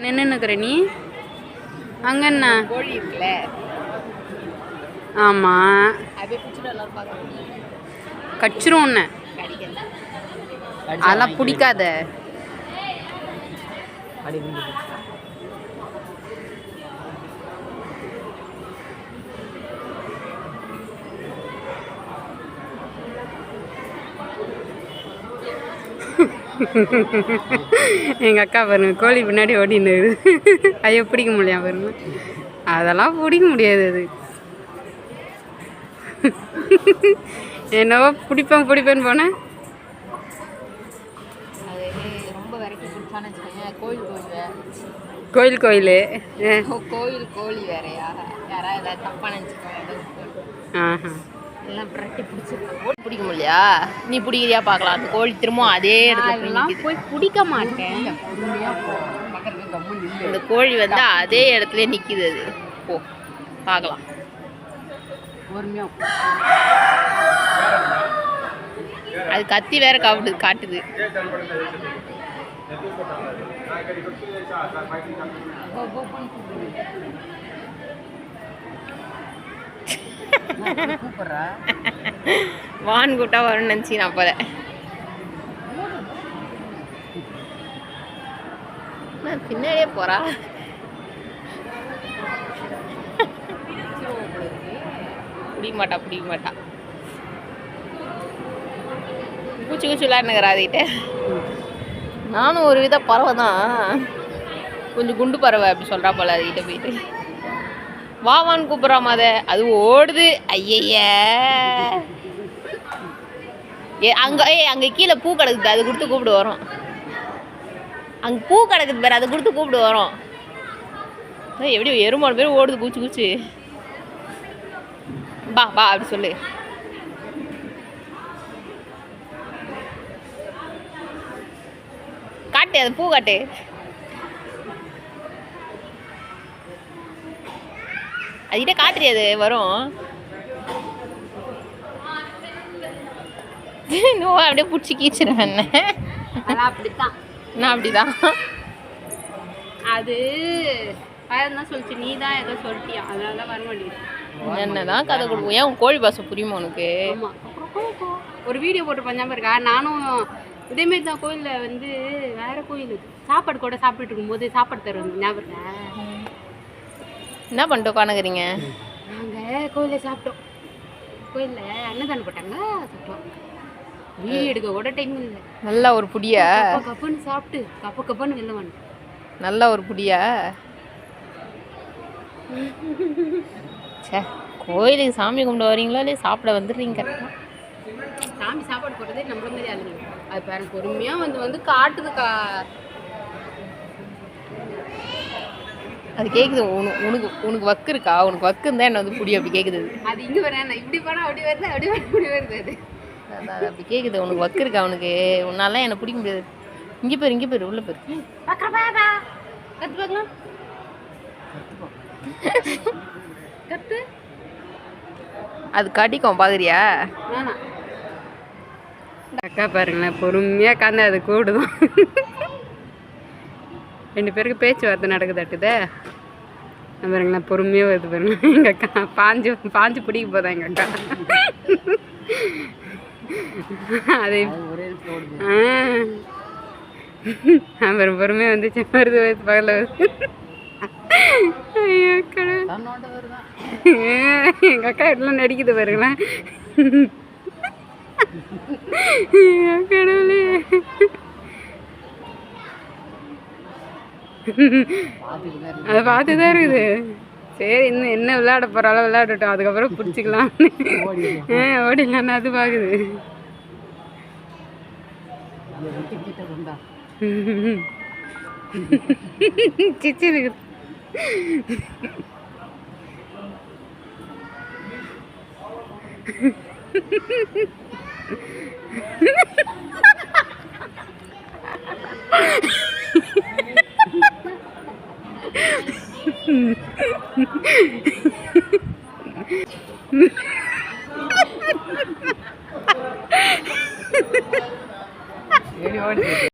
நின்றுக்கிற நீ? அங்க என்ன? கோழி இருக்குல்ல. ஆமா. அப்படியே பிடிச்சிட்டு எல்லாரும் பார்க்கணும். கச்சிரும் உன்னை. கடிக்கல. அதெல்லாம் பிடிக்காத. எங்கள் அக்கா பாருங்க கோழி பின்னாடி ஓடின்னு. ஐயோ பிடிக்க முடியாது பாருங்க. அதெல்லாம் பிடிக்க முடியாது அது. என்னவோ பிடிப்பேன் பிடிப்பேன்னு போனேன். கோயில் கோயில். கோயில் கோயில் கோழி வேறையா? யாராவது ஏதாவது தப்பா நினச்சிக்கோங்க ஆஹா. எல்லாம் பிரட்டி பிடிச்சிருக்கோம் பிடிக்க முடியலையா நீ பிடிக்கிறியா பார்க்கலாம். அந்த கோழி திரும்ப அதே இடத்துல போய் பிடிக்க மாட்டேன். இந்த கோழி வந்து அதே இடத்துல நிக்குது அது. போ. பார்க்கலாம். அது கத்தி வேற காட்டுது. காட்டுது வான் கூட்டா வரும்னு நினச்சி நான் போல நான் பின்னாடியே போறா. பிடிக்க மாட்டா பிடிக்க மாட்டா. பூச்சி பூச்சி விளையாடுனுங்கிறா அதுகிட்ட நானும் ஒரு வித பறவை தான் கொஞ்சம் குண்டு பறவை அப்படி சொல்கிறா போல அதுகிட்ட போயிட்டு. வா வான்னு கூப்பிட்றாம அதை அது ஓடுது. ஐயய்ய ஏ அங்கே ஏ அங்கே கீழே பூ கிடக்குது அது கொடுத்து கூப்பிடு வரோம். அங்கே பூ கிடக்குது பேர் அதை கொடுத்து கூப்பிடு வரோம். எப்படி எருமாடு பேர் ஓடுது பூச்சி பூச்சி. பா பா அப்படி சொல்லு. காட்டு அது பூ காட்டு. அதுகிட்ட காட்டுறியா அது வரும். நோ அப்படியே பிடிச்சி அதெல்லாம் அப்படித்தான். நான் அப்படிதான்? அது தான் சொல்லிச்சு? நீ தான் ஏதோ சொல்லிட்டியா? அதனால தான் வர மாட்டேங்குது. என்னதான் கதை கொடுக்கும் ஏன் உன் கோழி பாசம் புரியுமா உனக்கு? ஒரு வீடியோ போட்டு பண்ணாம இருக்கா? நானும் இதேமாரி தான் கோயிலில் வந்து வேற கோயில் சாப்பாடு கூட சாப்பிட்டுட்டு இருக்கும்போது சாப்பாடு தருவாங்க ஞாபகம்? என்ன பண்ணிட்டு உட்காந்துக்கிறீங்க நாங்க கோயிலில் சாப்பிட்டோம். கோயிலில் அன்னதானம் போட்டாங்க சாப்பிட்டோம். வீடியோ எடுக்க கூட டைம் இல்லை. நல்ல ஒரு புடியா. கப்ப கப்புன்னு சாப்பிட்டு கப்ப கப்பன்னு வந்துட்டோம் நல்ல ஒரு புடியா. ச்சே கோயிலுக்கு சாமி கும்பிட வரீங்களா இல்லையா? சாப்பிட வந்துடுறீங்க கரெக்டாக சாமி சாப்பாடு போட்டதே நம்மள மாதிரி ஆளுங்க. அது பாருங்க பொறுமையா வந்து வந்து காட்டுதுக்கா அது கேட்குது உனக்கு உனக்கு உனக்கு வக்கு இருக்கா? உனக்கு வக்கு இருந்தால் என்ன வந்து புடி அப்படி கேட்குது அது. இங்க வரேன் இப்படி போனா அப்படி வருது அப்படி இப்படி வருது அது. அப்படி கேட்குது உனக்கு வக்கு இருக்கா உனக்கு? உன்னால என்னை பிடிக்க முடியாது. இங்கே பேர் இங்கே பேர் உள்ள பேர். கத்து பார்க்கலாம் கத்து. அது கடிக்கும் பார்க்குறியா வேணாம். அக்கா பாருங்களேன் பொறுமையாக உட்காந்து அது கூடுதான் ரெண்டு பேருக்கு பேச்சுவார்த்தை நடக்குதாட்டுதே. பாருங்களேன் பொறுமையாக வருது பாருங்க. எங்கள் அக்கா பாஞ்சு பாஞ்சு பிடிக்க போதா எங்கள் அக்கா. அது அப்புறம் பொறுமையாக வந்துச்சு. வருது வருது வருது. ஐயோ கடவுள். எங்க அக்கா எல்லாம் நடிக்குது பாருங்களேன். கடவுளே. அதை பார்த்து தான் இருக்குது. சரி இன்னும் என்ன விளையாட போகிறாலும் விளையாடட்டும். அதுக்கப்புறம் பிடிச்சிக்கலாம். ஆ ஓடிடலான்னு அது பார்க்குது சிச்சி இருக்குது Anyone?